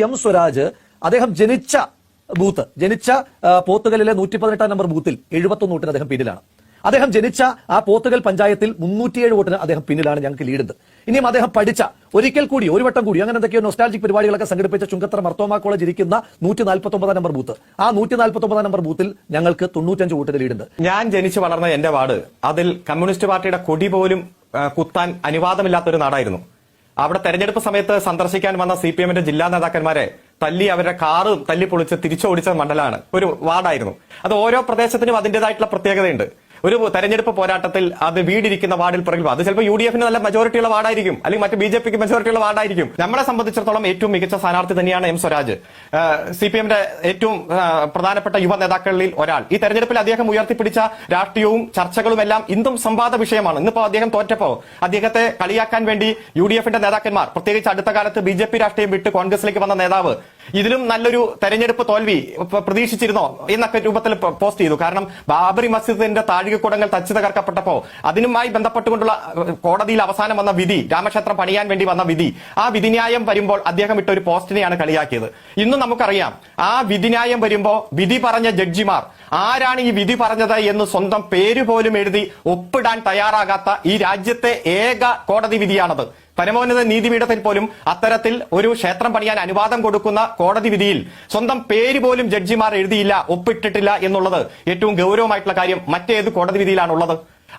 M Swaraj അദ്ദേഹം ജനിച്ച booth ജനിച്ച പോത്തുകലിലെ നൂറ്റി പതിനെട്ടാം നമ്പർ ബൂത്തിൽ എഴുപത്തൊന്ന് വോട്ടിന് അദ്ദേഹം പിന്നിലാണ്. അദ്ദേഹം ജനിച്ച ആ പോത്തുകൽ പഞ്ചായത്തിൽ മുന്നൂറ്റിയേഴ് വോട്ടിന് അദ്ദേഹം പിന്നിലാണ് ഞങ്ങൾക്ക് ലീഡുണ്ട് ഇനിയും അദ്ദേഹം പഠിച്ച ഒരിക്കൽ കൂടി ഒരു വട്ടം കൂടി അങ്ങനെ എന്തൊക്കെയോ നൊസ്റ്റാൾജിക് പരിപാടികളൊക്കെ സംഘടിപ്പിച്ച ചുങ്കത്തറ മർത്തോമ കോളേജ് ഇരിക്കുന്ന നൂറ്റി നാൽപ്പത്തി ഒമ്പതാം നമ്പർ ബൂത്ത്. ആ നൂറ്റി നാൽപ്പത്തി ഒമ്പതാം നമ്പർ ബൂത്തിൽ ഞങ്ങൾക്ക് തൊണ്ണൂറ്റഞ്ച് വോട്ടിന് ലീഡുണ്ട് ഞാൻ ജനിച്ചു വളർന്ന എന്റെ വാർഡ് അതിൽ കമ്മ്യൂണിസ്റ്റ് പാർട്ടിയുടെ കൊടി പോലും കുത്താൻ അനുവാദമില്ലാത്ത ഒരു നാടായിരുന്നു. അവിടെ തെരഞ്ഞെടുപ്പ് സമയത്ത് സന്ദർശിക്കാൻ വന്ന സി പി എമ്മിന്റെ ജില്ലാ നേതാക്കന്മാരെ തല്ലി അവരുടെ കാറ് തല്ലി പൊളിച്ച് തിരിച്ചോടിച്ച മണ്ഡലമാണ്. ഒരു വാർഡായിരുന്നു. അത് ഓരോ പ്രദേശത്തിനും അതിന്റേതായിട്ടുള്ള പ്രത്യേകതയുണ്ട്. ഒരു തെരഞ്ഞെടുപ്പ് പോരാട്ടത്തിൽ അത് വീടിരിക്കുന്ന വാർഡിൽ പറയുമ്പോൾ അത് ചിലപ്പോൾ യു ഡി എഫിന് നല്ല മെജോറിറ്റിയുള്ള വാർഡായിരിക്കും. അല്ലെങ്കിൽ മറ്റ് ബി ജെ പിക്ക് മെജോറിറ്റിയുള്ള വാർഡായിരിക്കും. നമ്മളെ സംബന്ധിച്ചിടത്തോളം ഏറ്റവും മികച്ച സ്ഥാനാർത്ഥി തന്നെയാണ് എം സ്വരാജ്. സി പി എമ്മിന്റെ ഏറ്റവും പ്രധാനപ്പെട്ട യുവ നേതാക്കളിൽ ഒരാൾ. ഈ തെരഞ്ഞെടുപ്പിൽ അദ്ദേഹം ഉയർത്തിപ്പിടിച്ച രാഷ്ട്രീയവും ചർച്ചകളും എല്ലാം ഇന്നും സംവാദ വിഷയമാണ്. ഇന്നിപ്പോ അദ്ദേഹം തോറ്റപ്പോ അദ്ദേഹത്തെ കളിയാക്കാൻ വേണ്ടി യു ഡി എഫിന്റെ നേതാക്കന്മാർ പ്രത്യേകിച്ച് അടുത്ത കാലത്ത് ബി ജെ പി രാഷ്ട്രീയം വിട്ട് കോൺഗ്രസിലേക്ക് വന്ന നേതാവ് ഇതിലും നല്ലൊരു തെരഞ്ഞെടുപ്പ് തോൽവി പ്രതീക്ഷിച്ചിരുന്നോ എന്നൊക്കെ രൂപത്തിൽ പോസ്റ്റ് ചെയ്തു. കാരണം ബാബറി മസ്ജിദിന്റെ താഴികക്കുടങ്ങൾ തച്ചു തകർക്കപ്പെട്ടപ്പോ അതിനുമായി ബന്ധപ്പെട്ടുകൊണ്ടുള്ള കോടതിയിൽ അവസാനം വന്ന വിധി രാമക്ഷേത്രം പണിയാൻ വേണ്ടി വന്ന വിധി ആ വിധിന്യായം വരുമ്പോൾ അദ്ദേഹം ഇട്ട ഒരു പോസ്റ്റിനെയാണ് കളിയാക്കിയത്. ഇന്നും നമുക്കറിയാം ആ വിധിന്യായം വരുമ്പോ വിധി പറഞ്ഞ ജഡ്ജിമാർ ആരാണ് ഈ വിധി പറഞ്ഞത് എന്ന് സ്വന്തം പേര് പോലും എഴുതി ഒപ്പിടാൻ തയ്യാറാകാത്ത ഈ രാജ്യത്തെ ഏക കോടതി വിധിയാണത്. പരമോന്നത നീതിപീഠത്തിൽ പോലും അത്തരത്തിൽ ഒരു ക്ഷേത്രം പണിയാൻ അനുവാദം കൊടുക്കുന്ന കോടതി വിധിയിൽ സ്വന്തം പേര് പോലും ജഡ്ജിമാർ എഴുതിയില്ല ഒപ്പിട്ടിട്ടില്ല എന്നുള്ളത് ഏറ്റവും ഗൗരവമായിട്ടുള്ള കാര്യം മറ്റേത് കോടതി വിധിയിലാണുള്ളത്.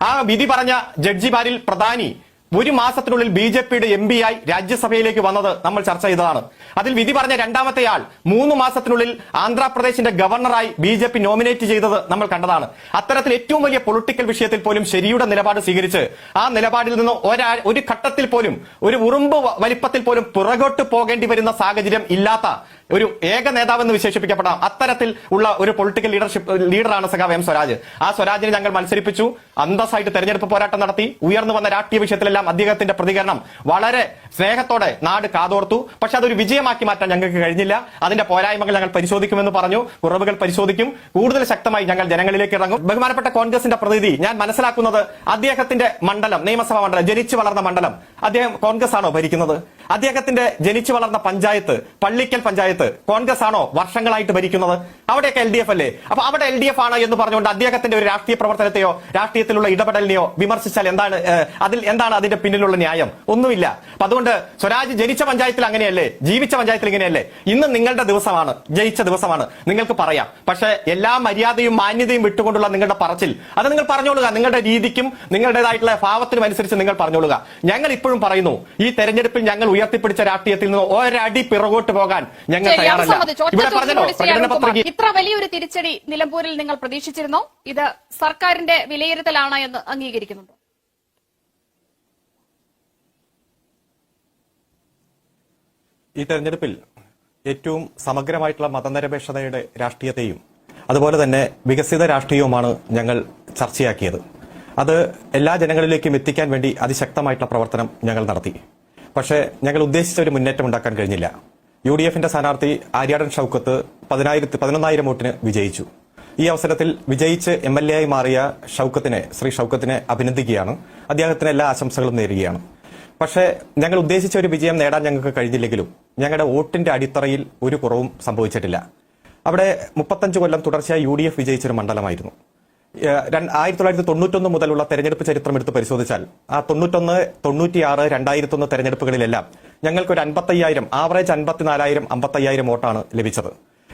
ആ വിധി പറഞ്ഞ ജഡ്ജിമാരിൽ പ്രധാനി ഒരു മാസത്തിനുള്ളിൽ ബി ജെ പിയുടെ എം പി ആയി രാജ്യസഭയിലേക്ക് വന്നത് നമ്മൾ ചർച്ച ചെയ്തതാണ്. അതിൽ വിധി പറഞ്ഞ രണ്ടാമത്തെ ആൾ മൂന്ന് മാസത്തിനുള്ളിൽ ആന്ധ്രാപ്രദേശിന്റെ ഗവർണറായി ബി ജെ പി നോമിനേറ്റ് ചെയ്തത് നമ്മൾ കണ്ടതാണ്. അത്തരത്തിൽ ഏറ്റവും വലിയ പൊളിറ്റിക്കൽ വിഷയത്തിൽ പോലും ശരിയുടെ നിലപാട് സ്വീകരിച്ച് ആ നിലപാടിൽ നിന്ന് ഒരാ ഒരു ഘട്ടത്തിൽ പോലും ഒരു ഉറുമ്പ് വലിപ്പത്തിൽ പോലും പുറകോട്ട് പോകേണ്ടി വരുന്ന സാഹചര്യം ഇല്ലാത്ത ഒരു ഏക നേതാവെന്ന് വിശേഷിപ്പിക്കപ്പെടാം. അത്തരത്തിൽ ഉള്ള ഒരു പൊളിറ്റിക്കൽ ലീഡർഷിപ്പ് ലീഡറാണ് സഖാവ് എം സ്വരാജ്. ആ സ്വരാജിനെ ഞങ്ങൾ മത്സരിപ്പിച്ചു. അന്തസ്സായിട്ട് തെരഞ്ഞെടുപ്പ് പോരാട്ടം നടത്തി. ഉയർന്നു വന്ന രാഷ്ട്രീയ വിഷയത്തിലെല്ലാം അദ്ദേഹത്തിന്റെ പ്രതികരണം വളരെ സ്നേഹത്തോടെ നാട് കാതോർത്തു. പക്ഷെ അതൊരു വിജയമാക്കി മാറ്റാൻ ഞങ്ങൾക്ക് കഴിഞ്ഞില്ല. അതിന്റെ പോരായ്മകൾ ഞങ്ങൾ പരിശോധിക്കുമെന്ന് പറഞ്ഞു. കുറവുകൾ പരിശോധിക്കും. കൂടുതൽ ശക്തമായി ഞങ്ങൾ ജനങ്ങളിലേക്ക് ഇറങ്ങും. ബഹുമാനപ്പെട്ട കോൺഗ്രസിന്റെ പ്രതിനിധി ഞാൻ മനസ്സിലാക്കുന്നത് അദ്ദേഹത്തിന്റെ മണ്ഡലം നിയമസഭാ മണ്ഡലം ജനിച്ചു വളർന്ന മണ്ഡലം. അദ്ദേഹം കോൺഗ്രസ് ആണോ ഭരിക്കുന്നത്? അദ്ദേഹത്തിന്റെ ജനിച്ചു വളർന്ന പഞ്ചായത്ത് പള്ളിക്കൽ പഞ്ചായത്ത് കോൺഗ്രസ് ആണോ വർഷങ്ങളായിട്ട് ഭരിക്കുന്നത്? അവിടെയൊക്കെ എൽ ഡി എഫ് അല്ലേ? അപ്പൊ അവിടെ എൽ ഡി എഫ് ആണ് എന്ന് പറഞ്ഞുകൊണ്ട് അദ്ദേഹത്തിന്റെ ഒരു രാഷ്ട്രീയ പ്രവർത്തനത്തെയോ രാഷ്ട്രീയത്തിലുള്ള ഇടപെടലിനെയോ വിമർശിച്ചാൽ എന്താണ് അതിൽ എന്താണ് അതിന്റെ പിന്നിലുള്ള ന്യായം? ഒന്നുമില്ല. അപ്പൊ അതുകൊണ്ട് സ്വരാജ് ജനിച്ച പഞ്ചായത്തിൽ അങ്ങനെയല്ലേ? ജീവിച്ച പഞ്ചായത്തിൽ ഇങ്ങനെയല്ലേ? ഇന്ന് നിങ്ങളുടെ ദിവസമാണ് ജയിച്ച ദിവസമാണ്. നിങ്ങൾക്ക് പറയാം. പക്ഷെ എല്ലാ മര്യാദയും മാന്യതയും വിട്ടുകൊണ്ടുള്ള നിങ്ങളുടെ പറച്ചിൽ അത് നിങ്ങൾ പറഞ്ഞോളുക. നിങ്ങളുടെ രീതിക്കും നിങ്ങളുടേതായിട്ടുള്ള ഭാവത്തിനും അനുസരിച്ച് നിങ്ങൾ പറഞ്ഞോളുക. ഞങ്ങൾ ഇപ്പോഴും പറയുന്നു ഈ തെരഞ്ഞെടുപ്പിൽ ഞങ്ങൾ ഉയർത്തിപ്പിടിച്ച രാഷ്ട്രീയത്തിൽ നിന്ന് ഒരടി പിറകോട്ട് പോകാൻ ഞങ്ങൾ തയ്യാറല്ല. ഇവിടെ പറഞ്ഞല്ലോ പ്രകടന പത്രിക ഇത്ര വലിയൊരു തിരിച്ചടി നിലമ്പൂരിൽ നിങ്ങൾ പ്രതീക്ഷിച്ചിരുന്നോ? ഇത് സർക്കാരിന്റെ വിലയിരുത്തലാണ് എന്ന് അംഗീകരിക്കുന്നുണ്ടോ? ഈ തെരഞ്ഞെടുപ്പിൽ ഏറ്റവും സമഗ്രമായിട്ടുള്ള മതനിരപേക്ഷതയുടെ രാഷ്ട്രീയത്തെയും അതുപോലെ തന്നെ വികസിത രാഷ്ട്രീയവുമാണ് ഞങ്ങൾ ചർച്ചയാക്കിയത്. അത് എല്ലാ ജനങ്ങളിലേക്കും എത്തിക്കാൻ വേണ്ടി അതിശക്തമായിട്ടുള്ള പ്രവർത്തനം ഞങ്ങൾ നടത്തി. പക്ഷേ ഞങ്ങൾ ഉദ്ദേശിച്ച ഒരു മുന്നേറ്റം ഉണ്ടാക്കാൻ കഴിഞ്ഞില്ല. യു ഡി എഫിന്റെ സ്ഥാനാർത്ഥി ആര്യാടൻ ഷൌക്കത്ത് പതിനായിരത്തി പതിനൊന്നായിരം വോട്ടിന് വിജയിച്ചു. ഈ അവസരത്തിൽ വിജയിച്ച് എം എൽ എ ആയി മാറിയ ഷൌക്കത്തിനെ ശ്രീ ഷൌക്കത്തിനെ അഭിനന്ദിക്കുകയാണ്. അദ്ദേഹത്തിന് എല്ലാ ആശംസകളും നേരുകയാണ്. പക്ഷേ ഞങ്ങൾ ഉദ്ദേശിച്ച ഒരു വിജയം നേടാൻ ഞങ്ങൾക്ക് കഴിഞ്ഞില്ലെങ്കിലും ഞങ്ങളുടെ വോട്ടിന്റെ അടിത്തറയിൽ ഒരു കുറവും സംഭവിച്ചിട്ടില്ല. അവിടെ മുപ്പത്തഞ്ച് കൊല്ലം തുടർച്ചയായി യു ഡി എഫ് വിജയിച്ചൊരു മണ്ഡലമായിരുന്നു. ആയിരത്തി തൊള്ളായിരത്തി തൊണ്ണൂറ്റൊന്ന് മുതലുള്ള തെരഞ്ഞെടുപ്പ് ചരിത്രം എടുത്ത് പരിശോധിച്ചാൽ ആ തൊണ്ണൂറ്റൊന്ന് തൊണ്ണൂറ്റിയാറ് രണ്ടായിരത്തൊന്ന് തെരഞ്ഞെടുപ്പുകളിലെല്ലാം ഞങ്ങൾക്ക് ഒരു അൻപത്തയ്യായിരം ആവറേജ് അൻപത്തിനാലായിരം അമ്പത്തയ്യായിരം വോട്ടാണ് ലഭിച്ചത്.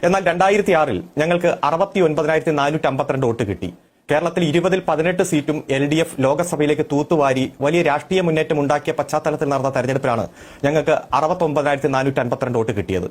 എന്നാൽ രണ്ടായിരത്തി ആറിൽ ഞങ്ങൾക്ക് അറുപത്തി ഒൻപതിനായിരത്തി നാനൂറ്റി അമ്പത്തിരണ്ട് വോട്ട് കിട്ടി. കേരളത്തിൽ ഇരുപതിൽ പതിനെട്ട് സീറ്റും എൽ ഡി എഫ് ലോക്സഭയിലേക്ക് തൂത്തുവാരി വലിയ രാഷ്ട്രീയ മുന്നേറ്റം ഉണ്ടാക്കിയ പശ്ചാത്തലത്തിൽ നടന്ന തെരഞ്ഞെടുപ്പിലാണ് ഞങ്ങൾക്ക് അറുപത്തി ഒമ്പതിനായിരത്തി നാനൂറ്റി അൻപത്തിരണ്ട് വോട്ട് കിട്ടിയത്.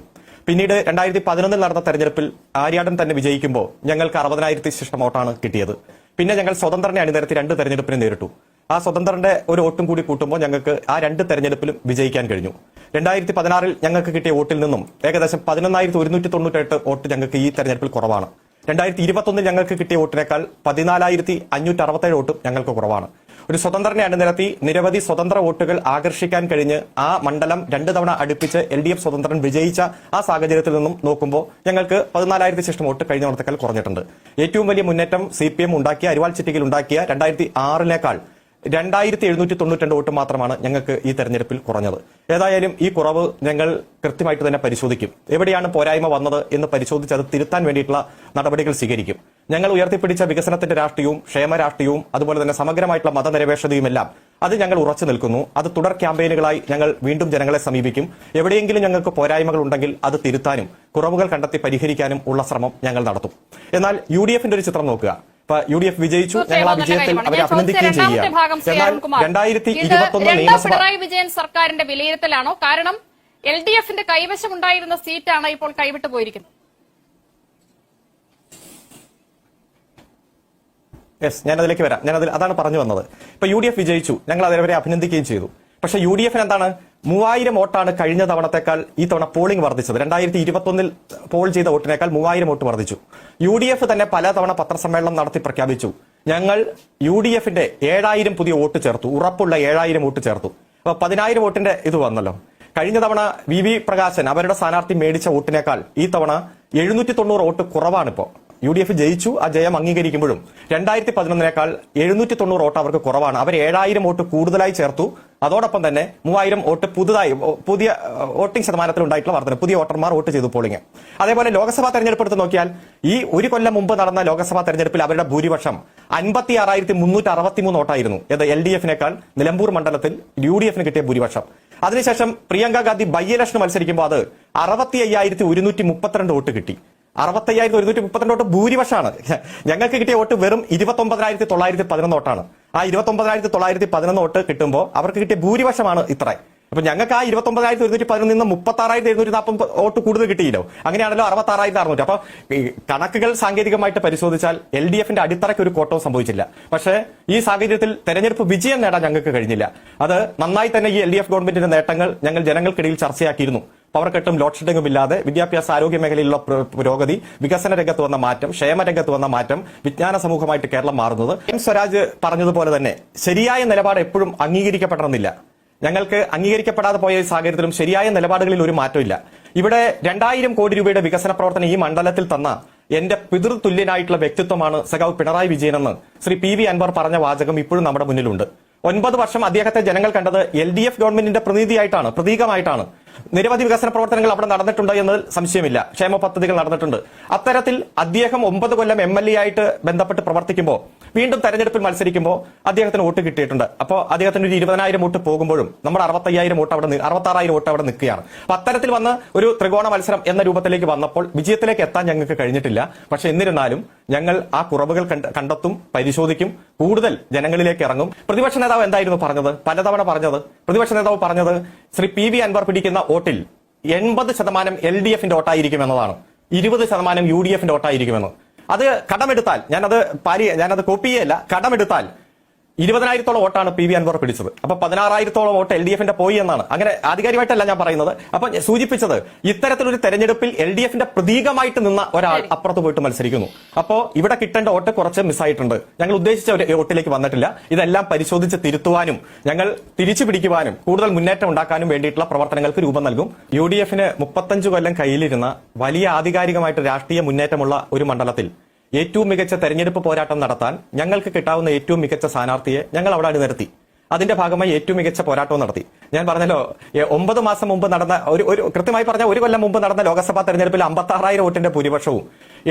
പിന്നീട് രണ്ടായിരത്തി പതിനൊന്നിൽ നടന്ന തെരഞ്ഞെടുപ്പിൽ ആര്യാടൻ തന്നെ വിജയിക്കുമ്പോൾ ഞങ്ങൾക്ക് അറുപതിനായിരത്തി ശിഷ്ടം വോട്ടാണ് കിട്ടിയത്. പിന്നെ ഞങ്ങൾ സ്വതന്ത്രനെ അണിനിരത്തി രണ്ട് തെരഞ്ഞെടുപ്പിനെ നേരിട്ടു. ആ സ്വതന്ത്രന്റെ ഒരു വോട്ടും കൂടി കൂട്ടുമ്പോൾ ഞങ്ങൾക്ക് ആ രണ്ട് തെരഞ്ഞെടുപ്പിലും വിജയിക്കാൻ കഴിഞ്ഞു. രണ്ടായിരത്തി പതിനാറിൽ ഞങ്ങൾക്ക് കിട്ടിയ വോട്ടിൽ നിന്നും ഏകദേശം പതിനൊന്നായിരത്തി ഒരുന്നൂറ്റി തൊണ്ണൂറ്റെട്ട് വോട്ട് ഞങ്ങൾക്ക് ഈ തെരഞ്ഞെടുപ്പിൽ കുറവാണ്. രണ്ടായിരത്തി ഇരുപത്തൊന്നിൽ ഞങ്ങൾക്ക് കിട്ടിയ വോട്ടിനേക്കാൾ പതിനാലായിരത്തി അഞ്ഞൂറ്റി അറുപത്തേഴ് വോട്ടും ഞങ്ങൾക്ക് കുറവാണ്. ഒരു സ്വതന്ത്രനെ അണിനിരത്തി നിരവധി സ്വതന്ത്ര വോട്ടുകൾ ആകർഷിക്കാൻ കഴിഞ്ഞ് ആ മണ്ഡലം രണ്ട് തവണ അടുപ്പിച്ച് എൽ ഡി എഫ് സ്വതന്ത്രൻ വിജയിച്ച ആ സാഹചര്യത്തിൽ നിന്നും നോക്കുമ്പോൾ ഞങ്ങൾക്ക് പതിനാലായിരത്തി ശേഷം വോട്ട് കഴിഞ്ഞ തവണത്തേക്കാൾ കുറഞ്ഞിട്ടുണ്ട്. ഏറ്റവും വലിയ മുന്നേറ്റം സി പി എം ഉണ്ടാക്കിയ അരിവാൾ ചിറ്റിയിൽ ഉണ്ടാക്കിയ രണ്ടായിരത്തി ആറിനേക്കാൾ രണ്ടായിരത്തി എഴുന്നൂറ്റി തൊണ്ണൂറ്റി വോട്ട് മാത്രമാണ് ഞങ്ങൾക്ക് ഈ തെരഞ്ഞെടുപ്പിൽ കുറഞ്ഞത്. ഏതായാലും ഈ കുറവ് ഞങ്ങൾ കൃത്യമായിട്ട് തന്നെ പരിശോധിക്കും. എവിടെയാണ് പോരായ്മ വന്നത് എന്ന് പരിശോധിച്ച് അത് തിരുത്താൻ വേണ്ടിയിട്ടുള്ള നടപടികൾ സ്വീകരിക്കും. ഞങ്ങൾ ഉയർത്തിപ്പിടിച്ച വികസനത്തിന്റെ രാഷ്ട്രീയവും ക്ഷേമ രാഷ്ട്രീയവും അതുപോലെ തന്നെ സമഗ്രമായിട്ടുള്ള മതനിരപേക്ഷതയുമെല്ലാം അത് ഞങ്ങൾ ഉറച്ചു നിൽക്കുന്നു. അത് തുടർ ക്യാമ്പയിനുകളായി ഞങ്ങൾ വീണ്ടും ജനങ്ങളെ സമീപിക്കും. എവിടെയെങ്കിലും ഞങ്ങൾക്ക് പോരായ്മകൾ ഉണ്ടെങ്കിൽ അത് തിരുത്താനും കുറവുകൾ കണ്ടെത്തി പരിഹരിക്കാനും ഉള്ള ശ്രമം ഞങ്ങൾ നടത്തും. എന്നാൽ യു ഡി എഫിന്റെ ഒരു ചിത്രം നോക്കുക. ഇപ്പൊ യു ഡി എഫ് വിജയിച്ചു ഞങ്ങൾ ആ വിജയത്തിൽ അവരെ അഭിനന്ദിക്കുകയും ചെയ്യുക. എന്നാൽ. രണ്ടായിരത്തി നിയമസഭ പിണറായി വിജയൻ സർക്കാരിന്റെ വിലയിരുത്തലാണോ? കാരണം എൽ ഡി എഫിന്റെ കൈവശം ഉണ്ടായിരുന്ന സീറ്റാണ് ഇപ്പോൾ കൈവിട്ടു പോയിരിക്കുന്നത്. യെസ് ഞാൻ അതിലേക്ക് വരാം. ഞാൻ അതിൽ അതാണ് പറഞ്ഞു വന്നത്. ഇപ്പൊ യു ഡി എഫ് വിജയിച്ചു. ഞങ്ങൾ അതിനെ അഭിനന്ദിക്കുകയും ചെയ്തു. പക്ഷെ യു ഡി എഫിന് എന്താണ്? മൂവായിരം വോട്ടാണ് കഴിഞ്ഞ തവണത്തേക്കാൾ ഈ തവണ പോളിംഗ് വർദ്ധിച്ചത്. രണ്ടായിരത്തി ഇരുപത്തൊന്നിൽ പോൾ ചെയ്ത വോട്ടിനേക്കാൾ മൂവായിരം വോട്ട് വർദ്ധിച്ചു. യു ഡി എഫ് തന്നെ പല തവണ പത്രസമ്മേളനം നടത്തി പ്രഖ്യാപിച്ചു. ഞങ്ങൾ യു ഡി എഫിന്റെ ഏഴായിരം പുതിയ വോട്ട് ചേർത്തു. ഉറപ്പുള്ള ഏഴായിരം വോട്ട് ചേർത്തു. അപ്പൊ പതിനായിരം വോട്ടിന്റെ ഇത് വന്നല്ലോ. കഴിഞ്ഞ തവണ വി വി പ്രകാശൻ അവരുടെ സ്ഥാനാർത്ഥി മേടിച്ച വോട്ടിനേക്കാൾ ഈ തവണ എഴുന്നൂറ്റി തൊണ്ണൂറ് വോട്ട് കുറവാണിപ്പോ. യു ഡി എഫ് ജയിച്ചു ആ ജയം അംഗീകരിക്കുമ്പോഴും രണ്ടായിരത്തി പതിനൊന്നിനേക്കാൾ എഴുന്നൂറ്റി തൊണ്ണൂറ് വോട്ട് അവർക്ക് കുറവാണ്. അവർ ഏഴായിരം വോട്ട് കൂടുതലായി ചേർത്തു. അതോടൊപ്പം തന്നെ മൂവായിരം വോട്ട് പുതുതായി പുതിയ വോട്ടിംഗ് ശതമാനത്തിൽ ഉണ്ടായിട്ടുള്ള വർധന. പുതിയ വോട്ടർമാർ വോട്ട് ചെയ്തു പോളിംഗ്. അതേപോലെ ലോക്സഭാ തെരഞ്ഞെടുപ്പ് എടുത്ത് നോക്കിയാൽ ഈ ഒരു കൊല്ലം മുമ്പ് നടന്ന ലോക്സഭാ തെരഞ്ഞെടുപ്പിൽ അവരുടെ ഭൂരിപക്ഷം അൻപത്തി ആറായിരത്തി മുന്നൂറ്റി അറുപത്തിമൂന്ന് വോട്ടായിരുന്നു. ഇത് എൽ ഡി എഫിനേക്കാൾ നിലമ്പൂർ മണ്ഡലത്തിൽ യു ഡി എഫിന് കിട്ടിയ ഭൂരിപക്ഷം. അതിനുശേഷം പ്രിയങ്ക ഗാന്ധി ബൈ ഇലക്ഷൻ മത്സരിക്കുമ്പോൾ അത് അറുപത്തി അയ്യായിരത്തി ഒരുന്നൂറ്റി മുപ്പത്തിരണ്ട് വോട്ട് കിട്ടി. അറുപത്തയ്യായിരത്തി ഒരുന്നൂറ്റി മുപ്പത്തിരണ്ട് വോട്ട് ഭൂരിപക്ഷമാണ്. ഞങ്ങൾക്ക് കിട്ടിയ വോട്ട് വെറും ഇരുപത്തി ഒമ്പതിനായിരത്തി തൊള്ളായിരത്തി പതിനൊന്ന് വോട്ടാണ്. ആ ഇരുപത്തി ഒമ്പതിനായിരത്തി തൊള്ളായിരത്തി പതിനൊന്ന് വോട്ട് കിട്ടുമ്പോൾ അവർക്ക് കിട്ടിയ ഭൂരിപക്ഷമാണ് ഇത്ര. അപ്പൊ ഞങ്ങൾക്ക് ആ ഇരുപത്തി ഒമ്പതിനായിരത്തി ഒരുന്നൂറ്റി പതിനൊന്ന് നിന്ന് മുപ്പത്തി ആറായിരത്തി എഴുന്നൂറ്റി നാൽപ്പത് വോട്ട് കൂടുതൽ കിട്ടിയില്ലോ. അങ്ങനെയാണല്ലോ അറുപത്തി ആറായിരത്തി അറുന്നൂറ്റി അപ്പൊ കണക്കുകൾ സാങ്കേതികമായിട്ട് പരിശോധിച്ചാൽ എൽ ഡി എഫിന്റെ അടിത്തറയ്ക്ക് ഒരു കോട്ടവും സംഭവിച്ചില്ല. പക്ഷേ ഈ സാഹചര്യത്തിൽ തെരഞ്ഞെടുപ്പ് വിജയം നേടാൻ ഞങ്ങൾക്ക് കഴിഞ്ഞില്ല. അത് നന്നായി തന്നെ ഈ എൽ ഡി എഫ് ഗവൺമെന്റിന്റെ നേട്ടങ്ങൾ ഞങ്ങൾ ജനങ്ങൾക്കിടയിൽ ചർച്ചയാക്കിയിരുന്നു. പവർ കട്ടും ലോഡ് ഷെഡിംഗും ഇല്ലാതെ വിദ്യാഭ്യാസ ആരോഗ്യ മേഖലയിലുള്ള പ്ര- പുരോഗതി വികസന രംഗത്ത് വന്ന മാറ്റം ക്ഷേമ രംഗത്ത് വന്ന മാറ്റം വിജ്ഞാന സമൂഹമായിട്ട് കേരളം മാറുന്നത്. എം സ്വരാജ് പറഞ്ഞതുപോലെ തന്നെ ശരിയായ നിലപാട് എപ്പോഴും അംഗീകരിക്കപ്പെടണമെന്നില്ല. ഞങ്ങൾക്ക് അംഗീകരിക്കപ്പെടാതെ പോയ സാഹചര്യത്തിലും ശരിയായ നിലപാടുകളിൽ ഒരു മാറ്റമില്ല. ഇവിടെ രണ്ടായിരം കോടി രൂപയുടെ വികസന പ്രവർത്തനം ഈ മണ്ഡലത്തിൽ തന്ന എന്റെ പിതൃതുല്യനായിട്ടുള്ള വ്യക്തിത്വമാണ് സഖാവ് പിണറായി വിജയനെന്ന് ശ്രീ പി വി അൻവർ പറഞ്ഞ വാചകം ഇപ്പോഴും നമ്മുടെ മുന്നിലുണ്ട്. ഒൻപത് വർഷം അദ്ദേഹത്തെ ജനങ്ങൾ കണ്ടത് എൽ ഡി എഫ് ഗവൺമെന്റിന്റെ പ്രതിനിധിയായിട്ടാണ് പ്രതീകമായിട്ടാണ്. നിരവധി വികസന പ്രവർത്തനങ്ങൾ അവിടെ നടന്നിട്ടുണ്ട് എന്നതിൽ സംശയമില്ല. ക്ഷേമ പദ്ധതികൾ നടന്നിട്ടുണ്ട്. അത്തരത്തിൽ അദ്ദേഹം ഒമ്പത് കൊല്ലം എം എൽ എ ആയിട്ട് ബന്ധപ്പെട്ട് പ്രവർത്തിക്കുമ്പോൾ വീണ്ടും തെരഞ്ഞെടുപ്പിൽ മത്സരിക്കുമ്പോൾ അദ്ദേഹത്തിന് വോട്ട് കിട്ടിയിട്ടുണ്ട്. അപ്പോൾ അദ്ദേഹത്തിന് ഒരു ഇരുപതിനായിരം വോട്ട് പോകുമ്പോഴും നമ്മുടെ അറുപത്തയ്യായിരം വോട്ട് അവിടെ അറുപത്താറായിരം വോട്ട് അവിടെ നിൽക്കുകയാണ്. അപ്പൊ അത്തരത്തിൽ വന്ന് ഒരു ത്രികോണ മത്സരം എന്ന രൂപത്തിലേക്ക് വന്നപ്പോൾ വിജയത്തിലേക്ക് എത്താൻ ഞങ്ങൾക്ക് കഴിഞ്ഞിട്ടില്ല. പക്ഷെ എന്നിരുന്നാലും ഞങ്ങൾ ആ കുറവുകൾ കണ്ട- കണ്ടെത്തും പരിശോധിക്കും കൂടുതൽ ജനങ്ങളിലേക്ക് ഇറങ്ങും. പ്രതിപക്ഷ നേതാവ് എന്തായിരുന്നു പറഞ്ഞത്? പലതവണ പറഞ്ഞത്. പ്രതിപക്ഷ നേതാവ് പറഞ്ഞത് ശ്രീ പി വി അൻവർ പിടിക്കുന്ന വോട്ടിൽ എൺപത് ശതമാനം എൽ ഡി എഫിന്റെ വോട്ടായിരിക്കും എന്നതാണ്. ഇരുപത് ശതമാനം യു ഡി എഫിന്റെ വോട്ടായിരിക്കുമെന്ന് അത് കടമെടുത്താൽ ഞാനത് പാരി ഞാനത് കോപ്പി ചെയ്യല്ല കടമെടുത്താൽ ഇരുപതിനായിരത്തോളം വോട്ടാണ് പി വി അൻവർ പിടിച്ചത്. അപ്പൊ പതിനാറായിരത്തോളം വോട്ട് എൽ ഡി എഫിന്റെ പോയി എന്നാണ്. അങ്ങനെ ആധികാരികമായിട്ടല്ല ഞാൻ പറയുന്നത്. അപ്പൊ സൂചിപ്പിച്ചത് ഇത്തരത്തിലൊരു തെരഞ്ഞെടുപ്പിൽ എൽ ഡി എഫിന്റെ പ്രതീകമായിട്ട് നിന്ന ഒരാൾ അപ്പുറത്ത് പോയിട്ട് മത്സരിക്കുന്നു. അപ്പോ ഇവിടെ കിട്ടേണ്ട വോട്ട് കുറച്ച് മിസ്സായിട്ടുണ്ട്. ഞങ്ങൾ ഉദ്ദേശിച്ച ഒരു വോട്ടിലേക്ക് വന്നിട്ടില്ല. ഇതെല്ലാം പരിശോധിച്ച് തിരുത്തുവാനും ഞങ്ങൾ തിരിച്ചു പിടിക്കുവാനും കൂടുതൽ മുന്നേറ്റം ഉണ്ടാക്കാനും വേണ്ടിയിട്ടുള്ള പ്രവർത്തനങ്ങൾക്ക് രൂപം നൽകും. യു ഡി എഫിന് മുപ്പത്തഞ്ച് കൊല്ലം കയ്യിലിരുന്ന വലിയ ആധികാരികമായിട്ട് രാഷ്ട്രീയ മുന്നേറ്റമുള്ള ഒരു മണ്ഡലത്തിൽ ഏറ്റവും മികച്ച തെരഞ്ഞെടുപ്പ് പോരാട്ടം നടത്താൻ ഞങ്ങൾക്ക് കിട്ടാവുന്ന ഏറ്റവും മികച്ച സ്ഥാനാർത്ഥിയെ ഞങ്ങൾ അവിടെ അണിനിരത്തി. അതിന്റെ ഭാഗമായി ഏറ്റവും മികച്ച പോരാട്ടവും നടത്തി. ഞാൻ പറഞ്ഞല്ലോ ഒമ്പത് മാസം മുമ്പ് നടന്ന ഒരു ഒരു കൃത്യമായി പറഞ്ഞ ഒരു കൊല്ലം മുമ്പ് നടന്ന ലോക്സഭാ തെരഞ്ഞെടുപ്പിൽ അമ്പത്തി ആറായിരം വോട്ടിന്റെ ഭൂരിപക്ഷവും.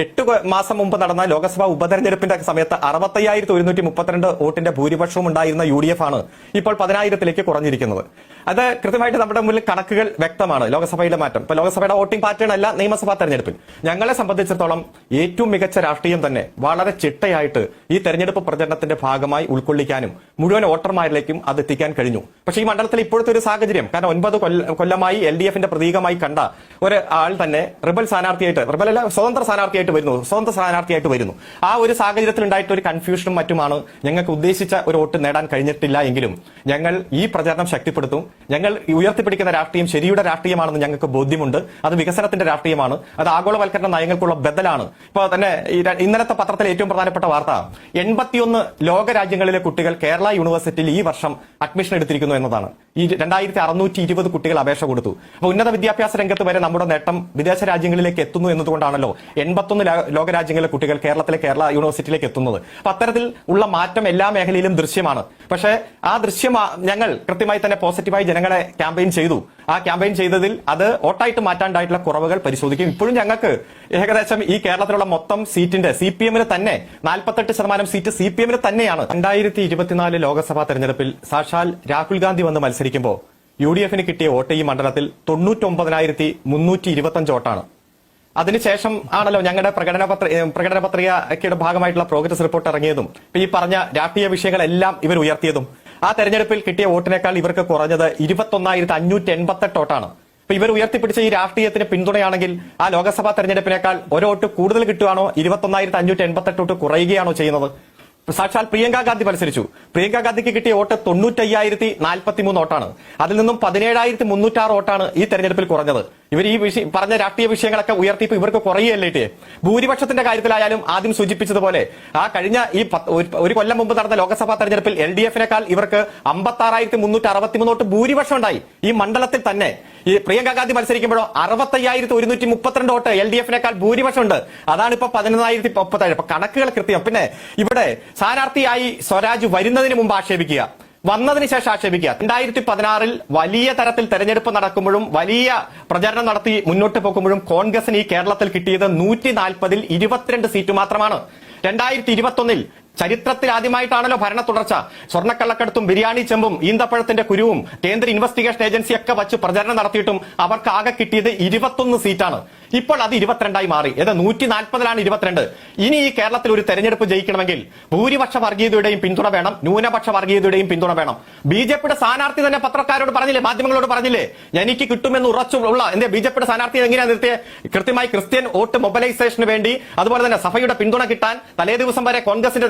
എട്ട് മാസം മുമ്പ് നടന്ന ലോക്സഭാ ഉപതെരഞ്ഞെടുപ്പിന്റെ സമയത്ത് അറുപത്തയ്യായിരത്തി ഒരുന്നൂറ്റി മുപ്പത്തിരണ്ട് വോട്ടിന്റെ ഭൂരിപക്ഷവും ഉണ്ടായിരുന്ന യു ഡി എഫ് ആണ് ഇപ്പോൾ പതിനായിരത്തിലേക്ക് കുറഞ്ഞിരിക്കുന്നത്. അത് കൃത്യമായിട്ട് നമ്മുടെ മുന്നിൽ കണക്കുകൾ വ്യക്തമാണ് ലോക്സഭയിലെ മാറ്റം. ഇപ്പൊ ലോക്സഭയുടെ വോട്ടിംഗ് പാറ്റേൺ അല്ല നിയമസഭാ തെരഞ്ഞെടുപ്പിൽ. ഞങ്ങളെ സംബന്ധിച്ചിടത്തോളം ഏറ്റവും മികച്ച രാഷ്ട്രീയം തന്നെ വളരെ ചിട്ടയായിട്ട് ഈ തെരഞ്ഞെടുപ്പ് പ്രചരണത്തിന്റെ ഭാഗമായി ഉൾക്കൊള്ളിക്കാനും മുഴുവൻ വോട്ടർമാരിലേക്കും അത് എത്തിക്കാൻ കഴിഞ്ഞു. പക്ഷേ ഈ മണ്ഡലത്തിൽ ഇപ്പോഴത്തെ ഒരു സാഹചര്യം. കാരണം ഒൻപത് കൊല്ലമായി എൽ ഡി എഫിന്റെ പ്രതീകമായി കണ്ട ഒരു ആൾ തന്നെ റിബൽ സ്ഥാനാർത്ഥിയായിട്ട് റിബൽ അല്ല സ്വതന്ത്ര സ്ഥാനാർത്ഥിയായിട്ട് വരുന്നു. സ്വതന്ത്ര സ്ഥാനാർത്ഥിയായിട്ട് വരുന്നു. ആ ഒരു സാഹചര്യത്തിൽ ഉണ്ടായിട്ട് ഒരു കൺഫ്യൂഷനും മറ്റുമാണ് ഞങ്ങൾക്ക് ഉദ്ദേശിച്ച ഒരു വോട്ട് നേടാൻ കഴിഞ്ഞിട്ടില്ല എങ്കിലും ഞങ്ങൾ ഈ പ്രചാരണം ശക്തിപ്പെടുത്തും. ഞങ്ങൾ ഉയർത്തിപ്പിടിക്കുന്ന രാഷ്ട്രീയം ശരിയുടെ രാഷ്ട്രീയമാണെന്ന് ഞങ്ങൾക്ക് ബോധ്യമുണ്ട്. അത് വികസനത്തിന്റെ രാഷ്ട്രീയമാണ്. അത് ആഗോളവൽക്കരണ നയങ്ങൾക്കുള്ള ബദലാണ്. ഇപ്പോൾ തന്നെ ഇന്നലത്തെ പത്രത്തിലെ ഏറ്റവും പ്രധാനപ്പെട്ട വാർത്ത എൺപത്തിയൊന്ന് ലോക രാജ്യങ്ങളിലെ കുട്ടികൾ കേരള യൂണിവേഴ്സിറ്റിയിൽ ഈ വർഷം അഡ്മിഷൻ എടുത്തിരിക്കുന്നു എന്നതാണ്. ഈ രണ്ടായിരത്തി അറുന്നൂറ്റി ഇരുപത് കുട്ടികൾ അപേക്ഷ കൊടുത്തു. അപ്പൊ ഉന്നത വിദ്യാഭ്യാസ രംഗത്ത് വരെ നമ്മുടെ നേട്ടം വിദേശ രാജ്യങ്ങളിലേക്ക് എത്തുന്നു എന്നതുകൊണ്ടാണല്ലോ എൺപത്തൊന്ന് ലോകരാജ്യങ്ങളിലെ കുട്ടികൾ കേരളത്തിലെ കേരള യൂണിവേഴ്സിറ്റിയിലേക്ക് എത്തുന്നത്. അപ്പൊ അത്തരത്തിൽ ഉള്ള മാറ്റം എല്ലാ മേഖലയിലും ദൃശ്യമാണ്. പക്ഷേ ആ ദൃശ്യം ഞങ്ങൾ കൃത്യമായി തന്നെ പോസിറ്റീവായി ജനങ്ങളെ ക്യാമ്പയിൻ ചെയ്തു. ആ ക്യാമ്പയിൻ ചെയ്തതിൽ അത് വോട്ടായിട്ട് മാറ്റാണ്ടായിട്ടുള്ള കുറവുകൾ പരിശോധിക്കും. ഇപ്പോഴും ഞങ്ങൾക്ക് ഏകദേശം ഈ കേരളത്തിലുള്ള മൊത്തം സീറ്റിന്റെ സി പി എമ്മിന് തന്നെ നാൽപ്പത്തെട്ട് ശതമാനം സീറ്റ് സി പി എമ്മിന് തന്നെയാണ്. രണ്ടായിരത്തി ഇരുപത്തിനാല് ലോക്സഭാ തെരഞ്ഞെടുപ്പിൽ സാക്ഷാൽ രാഹുൽ ഗാന്ധി വന്ന് മത്സരിക്കുമ്പോൾ യു ഡി എഫിന് കിട്ടിയ വോട്ട് ഈ മണ്ഡലത്തിൽ തൊണ്ണൂറ്റൊമ്പതിനായിരത്തി മുന്നൂറ്റി ഇരുപത്തഞ്ച് വോട്ടാണ്. അതിനുശേഷം ആണല്ലോ ഞങ്ങളുടെ പ്രകടന പത്ര പ്രകടന പത്രികയുടെ ഭാഗമായിട്ടുള്ള പ്രോഗ്രസ് റിപ്പോർട്ട് ഇറങ്ങിയതും. ഈ പറഞ്ഞ രാഷ്ട്രീയ വിഷയങ്ങളെല്ലാം ഇവർ ഉയർത്തിയതും. ആ തെരഞ്ഞെടുപ്പിൽ കിട്ടിയ വോട്ടിനേക്കാൾ ഇവർക്ക് കുറഞ്ഞത് ഇരുപത്തൊന്നായിരത്തി അഞ്ഞൂറ്റി എൺപത്തെട്ട് വോട്ടാണ്. അപ്പൊ ഇവർ ഉയർത്തിപ്പിടിച്ച ഈ രാഷ്ട്രീയത്തിന് പിന്തുണയാണെങ്കിൽ ആ ലോക്സഭാ തെരഞ്ഞെടുപ്പിനേക്കാൾ ഒരു വോട്ട് കൂടുതൽ കിട്ടുവാണോ? ഇരുപത്തൊന്നായിരത്തി അഞ്ഞൂറ്റി എൺപത്തെട്ട് വോട്ട് കുറയുകയാണോ ചെയ്യുന്നത്? സാക്ഷാൽ പ്രിയങ്കാ ഗാന്ധി മത്സരിച്ചു. പ്രിയങ്കാ ഗാന്ധിക്ക് കിട്ടിയ വോട്ട് തൊണ്ണൂറ്റയ്യായിരത്തി നാൽപ്പത്തി മൂന്ന് വോട്ടാണ്. അതിൽ നിന്നും പതിനേഴായിരത്തി മുന്നൂറ്റാറ് വോട്ടാണ് ഈ തെരഞ്ഞെടുപ്പിൽ കുറഞ്ഞത്. ഇവർ ഈ വിഷയം പറഞ്ഞ രാഷ്ട്രീയ വിഷയങ്ങളൊക്കെ ഉയർത്തിയപ്പോൾ ഇവർക്ക് കുറയുകയല്ലേ ഇട്ടേ ഭൂരിപക്ഷത്തിന്റെ കാര്യത്തിലായാലും ആദ്യം സൂചിപ്പിച്ചതുപോലെ ആ കഴിഞ്ഞ ഈ ഒരു- കൊല്ലം മുമ്പ് നടന്ന ലോക്സഭാ തെരഞ്ഞെടുപ്പിൽ എൽ ഡി എഫിനേക്കാൾ ഇവർക്ക് അമ്പത്തി ആറായിരത്തി മുന്നൂറ്റി അറുപത്തി മൂന്നോട്ട് ഭൂരിപക്ഷം ഉണ്ടായി ഈ മണ്ഡലത്തിൽ തന്നെ ഈ പ്രിയങ്ക ഗാന്ധി മത്സരിക്കുമ്പോഴോ അറുപത്തയ്യായിരത്തി ഒരുന്നൂറ്റി മുപ്പത്തിരണ്ട് വോട്ട് എൽ ഡി എഫിനേക്കാൾ ഭൂരിപക്ഷം ഉണ്ട് അതാണ് ഇപ്പൊ പതിനൊന്നായിരത്തി മുപ്പത്തേഴ് കണക്കുകൾ കൃത്യം പിന്നെ ഇവിടെ സ്ഥാനാർത്ഥിയായി സ്വരാജ് വരുന്നതിന് മുമ്പ് ആക്ഷേപിക്കുക. വന്നതിന് ശേഷം ആക്ഷേപിക്കുക. രണ്ടായിരത്തി പതിനാറിൽ വലിയ തരത്തിൽ തെരഞ്ഞെടുപ്പ് നടക്കുമ്പോഴും വലിയ പ്രചരണം നടത്തി മുന്നോട്ട് പോകുമ്പോഴും കോൺഗ്രസിന് ഈ കേരളത്തിൽ കിട്ടിയത് നൂറ്റി നാൽപ്പതിൽ ഇരുപത്തിരണ്ട് സീറ്റ് മാത്രമാണ്. രണ്ടായിരത്തി ഇരുപത്തൊന്നിൽ ചരിത്രത്തിൽ ആദ്യമായിട്ടാണല്ലോ ഭരണ തുടർച്ച. സ്വർണക്കള്ളക്കടത്തും ബിരിയാണി ചെമ്പും ഈന്തപ്പഴത്തിന്റെ കുരുവും കേന്ദ്ര ഇൻവെസ്റ്റിഗേഷൻ ഏജൻസി ഒക്കെ വച്ച് പ്രചരണം നടത്തിയിട്ടും അവർക്ക് ആകെ കിട്ടിയത് ഇരുപത്തൊന്ന് സീറ്റാണ്. ഇപ്പോൾ അത് ഇരുപത്തിരണ്ടായി മാറി. ഏത് നൂറ്റി നാൽപ്പതിലാണ് ഇരുപത്തിരണ്ട്. ഇനി ഈ കേരളത്തിൽ ഒരു തെരഞ്ഞെടുപ്പ് ജയിക്കണമെങ്കിൽ ഭൂരിപക്ഷ വർഗീയതയുടെയും പിന്തുണ വേണം ന്യൂനപക്ഷ വർഗീയതയുടെയും പിന്തുണ വേണം. ബി ജെ പിയുടെ സ്ഥാനാർത്ഥി തന്നെ പത്രക്കാരോട് പറഞ്ഞില്ലേ മാധ്യമങ്ങളോട് പറഞ്ഞില്ലേ എനിക്ക് കിട്ടുമെന്ന് ഉറച്ചുള്ള എന്റെ ബി ജെ പിയുടെ സ്ഥാനാർത്ഥി എങ്ങനെയാണ് നിർത്തിയത് കൃത്യമായി ക്രിസ്ത്യൻ വോട്ട് മൊബിലൈസേഷന് വേണ്ടി അതുപോലെ തന്നെ സഭയുടെ പിന്തുണ കിട്ടാൻ തലേ ദിവസം വരെ കോൺഗ്രസിന്റെ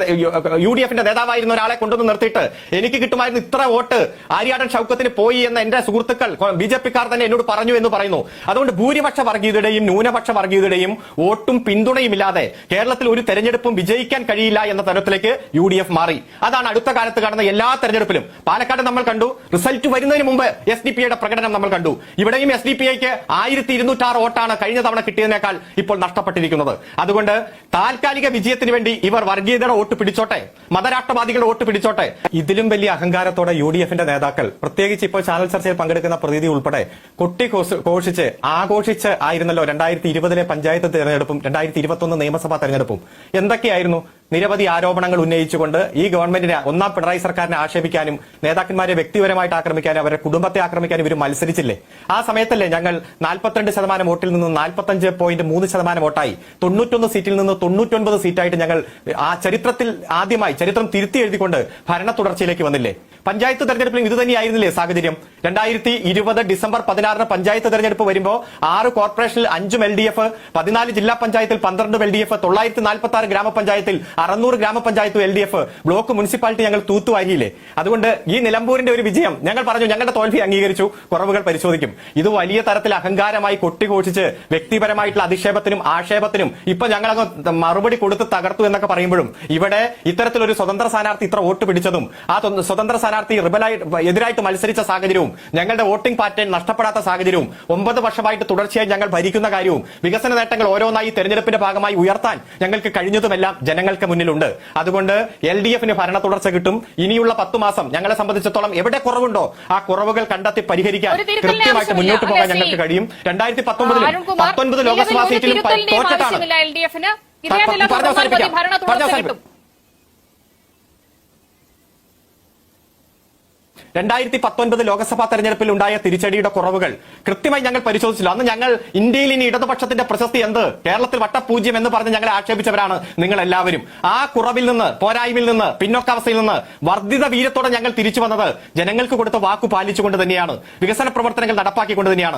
യു ഡി എഫിന്റെ നേതാവായിരുന്ന ഒരാളെ കൊണ്ടുവന്ന് നിർത്തിയിട്ട് എനിക്ക് കിട്ടുമായിരുന്നു ഇത്ര വോട്ട് ആര്യാടൻ ഷൗക്കത്തിന് പോയി എന്ന് എന്റെ സുഹൃത്തുക്കൾ ബി ജെ പിക്കാർ തന്നെ എന്നോട് പറഞ്ഞു എന്ന് പറയുന്നു. അതുകൊണ്ട് ഭൂരിപക്ഷ വർഗീയതയുടെയും ന്യൂനപക്ഷ വർഗീയതയുടെയും വോട്ടും പിന്തുണയും ഇല്ലാതെ കേരളത്തിൽ ഒരു തെരഞ്ഞെടുപ്പും വിജയിക്കാൻ കഴിയില്ല എന്ന തരത്തിലേക്ക് യു ഡി എഫ് മാറി. അതാണ് അടുത്ത കാലത്ത് കാണുന്ന എല്ലാ തെരഞ്ഞെടുപ്പിലും. പാലക്കാട് നമ്മൾ കണ്ടു. റിസൾട്ട് വരുന്നതിന് മുമ്പ് എസ് ഡി പി ഐയുടെ പ്രകടനം നമ്മൾ കണ്ടു. ഇവിടെയും എസ് ഡി പി ഐക്ക് ആയിരത്തി ഇരുന്നൂറ്റാറ് വോട്ടാണ് കഴിഞ്ഞ തവണ കിട്ടിയതിനേക്കാൾ ഇപ്പോൾ നഷ്ടപ്പെട്ടിരിക്കുന്നത്. അതുകൊണ്ട് താൽക്കാലിക വിജയത്തിന് വേണ്ടി ഇവർ വർഗീയതയുടെ വോട്ട് പിടിച്ചോട്ടെ? മതരാഷ്ട്രവാദികളുടെ വോട്ട് പിടിച്ചോട്ടെ? ഇതിലും വലിയ അഹങ്കാരത്തോടെ യു ഡി എഫിന്റെ നേതാക്കൾ പ്രത്യേകിച്ച് ഇപ്പോൾ ചാനൽ ചർച്ചയിൽ പങ്കെടുക്കുന്ന പ്രതിനിധി ഉൾപ്പെടെ കൊട്ടി ഘോഷ- ഘോഷിച്ച് ആഘോഷിച്ച് ആയിരുന്നല്ലോ രണ്ടായിരത്തി ഇരുപതിലെ പഞ്ചായത്ത് തെരഞ്ഞെടുപ്പും രണ്ടായിരത്തി ഇരുപത്തൊന്ന് നിയമസഭാ തെരഞ്ഞെടുപ്പും. എന്തൊക്കെയായിരുന്നു നിരവധി ആരോപണങ്ങൾ ഉന്നയിച്ചുകൊണ്ട് ഈ ഗവൺമെന്റിനെ ഒന്നാം പിണറായി സർക്കാരിനെ ആക്ഷേപിക്കാനും നേതാക്കന്മാരെ വ്യക്തിപരമായിട്ട് ആക്രമിക്കാനും അവരുടെ കുടുംബത്തെ ആക്രമിക്കാനും ഇവർ മത്സരിച്ചില്ലേ? ആ സമയത്തല്ലേ ഞങ്ങൾ നാൽപ്പത്തിരണ്ട് ശതമാനം വോട്ടിൽ നിന്ന് നാൽപ്പത്തഞ്ച് പോയിന്റ് മൂന്ന് ശതമാനം വോട്ടായി. തൊണ്ണൂറ്റൊന്ന് സീറ്റിൽ നിന്ന് തൊണ്ണൂറ്റൊൻപത് സീറ്റായിട്ട് ഞങ്ങൾ ആ ചരിത്രത്തിൽ ആദ്യമായി ചരിത്രം തിരുത്തി എഴുതിക്കൊണ്ട് ഭരണ തുടർച്ചയിലേക്ക് വന്നില്ലേ? പഞ്ചായത്ത് തെരഞ്ഞെടുപ്പിലും ഇത് തന്നെയായിരുന്നില്ലേ സാഹചര്യം? രണ്ടായിരത്തി ഇരുപത് ഡിസംബർ പതിനാറിന് പഞ്ചായത്ത് തെരഞ്ഞെടുപ്പ് വരുമ്പോൾ ആറ് കോർപ്പറേഷനിൽ അഞ്ചും എൽ ഡി എഫ് പതിനാല് ജില്ലാ പഞ്ചായത്തിൽ പന്ത്രണ്ടും എൽ ഡി എഫ് തൊള്ളായിരത്തി നാൽപ്പത്തി ആറ് ഗ്രാമപഞ്ചായത്തിൽ അറുന്നൂറ് ഗ്രാമപഞ്ചായത്തും L D F. Block municipality ഞങ്ങൾ തൂത്തുവാരിയില്ലേ? അതുകൊണ്ട് ഈ നിലമ്പൂരിന്റെ ഒരു വിജയം ഞങ്ങൾ പറഞ്ഞു ഞങ്ങളുടെ തോൽവി അംഗീകരിച്ചു കുറവുകൾ പരിശോധിക്കും. ഇത് വലിയ തരത്തിൽ അഹങ്കാരമായി കൊട്ടിഘോഷിച്ച് വ്യക്തിപരമായിട്ടുള്ള അധിക്ഷേപത്തിനും ആക്ഷേപത്തിനും ഇപ്പൊ ഞങ്ങൾ അങ്ങ് മറുപടി കൊടുത്ത് തകർത്തു എന്നൊക്കെ പറയുമ്പോഴും ഇവിടെ ഇത്തരത്തിലൊരു സ്വതന്ത്ര സ്ഥാനാർത്ഥി ഇത്ര വോട്ട് പിടിച്ചതും ആ സ്വതന്ത്ര സ്ഥാനാർത്ഥി റിബലായി എതിരായിട്ട് മത്സരിച്ച സാഹചര്യവും ഞങ്ങളുടെ വോട്ടിംഗ് പാറ്റേൺ നഷ്ടപ്പെടാത്ത സാഹചര്യവും ഒമ്പത് വർഷമായിട്ട് തുടർച്ചയായി ഞങ്ങൾ ഭരിക്കുന്ന കാര്യവും വികസന നേട്ടങ്ങൾ ഓരോന്നായി തെരഞ്ഞെടുപ്പിന്റെ ഭാഗമായി ഉയർത്താൻ ഞങ്ങൾക്ക് കഴിഞ്ഞതുമെല്ലാം ജനങ്ങൾക്ക് മുന്നിലുണ്ട്. അതുകൊണ്ട് എൽ ഡി എഫിന് ഭരണ തുടർച്ച കിട്ടും. ഇനിയുള്ള പത്ത് മാസം ഞങ്ങളെ സംബന്ധിച്ചിടത്തോളം എവിടെ കുറവുണ്ടോ ആ കുറവുകൾ കണ്ടെത്തി പരിഹരിക്കാൻ കൃത്യമായിട്ട് മുന്നോട്ട് പോകാൻ ഞങ്ങൾക്ക് കഴിയും. രണ്ടായിരത്തി പത്തൊമ്പതിലും അരുൺകുമാർ പത്തൊൻപത് ലോക്സഭാ സീറ്റിലും തോറ്റിട്ടാണ് ആവശ്യമില്ല എൽ ഡി എഫിന് ഇതേ പ- നില പറഞ്ഞ് തുടർന്നാൽ മതി അവസാനിപ്പിക്കാം. ഭരണ പറഞ്ഞ് തുടർച്ച അവസാനിപ്പിക്കാം. കിട്ടും രണ്ടായിരത്തി പത്തൊൻപത് ലോക്സഭാ തെരഞ്ഞെടുപ്പിൽ ഉണ്ടായ തിരിച്ചടിയുടെ കുറവുകൾ കൃത്യമായി ഞങ്ങൾ പരിശോധിച്ചില്ല. അന്ന് ഞങ്ങൾ ഇന്ത്യയിൽ ഇനി ഇടതുപക്ഷത്തിന്റെ പ്രശസ്തി എന്ത്? കേരളത്തിൽ വട്ടപൂജ്യം എന്ന് പറഞ്ഞ് ഞങ്ങളെ ആക്ഷേപിച്ചവരാണ് നിങ്ങൾ എല്ലാവരും ആ കുറവിൽ നിന്ന് പോരായ്മയിൽ നിന്ന് പിന്നോക്കാവസ്ഥയിൽ നിന്ന് വർദ്ധിത വീരത്തോടെ ഞങ്ങൾ തിരിച്ചു വന്നത് ജനങ്ങൾക്ക് കൊടുത്ത വാക്കു പാലിച്ചുകൊണ്ട് തന്നെയാണ്. വികസന പ്രവർത്തനങ്ങൾ നടപ്പാക്കിക്കൊണ്ട് തന്നെയാണ്.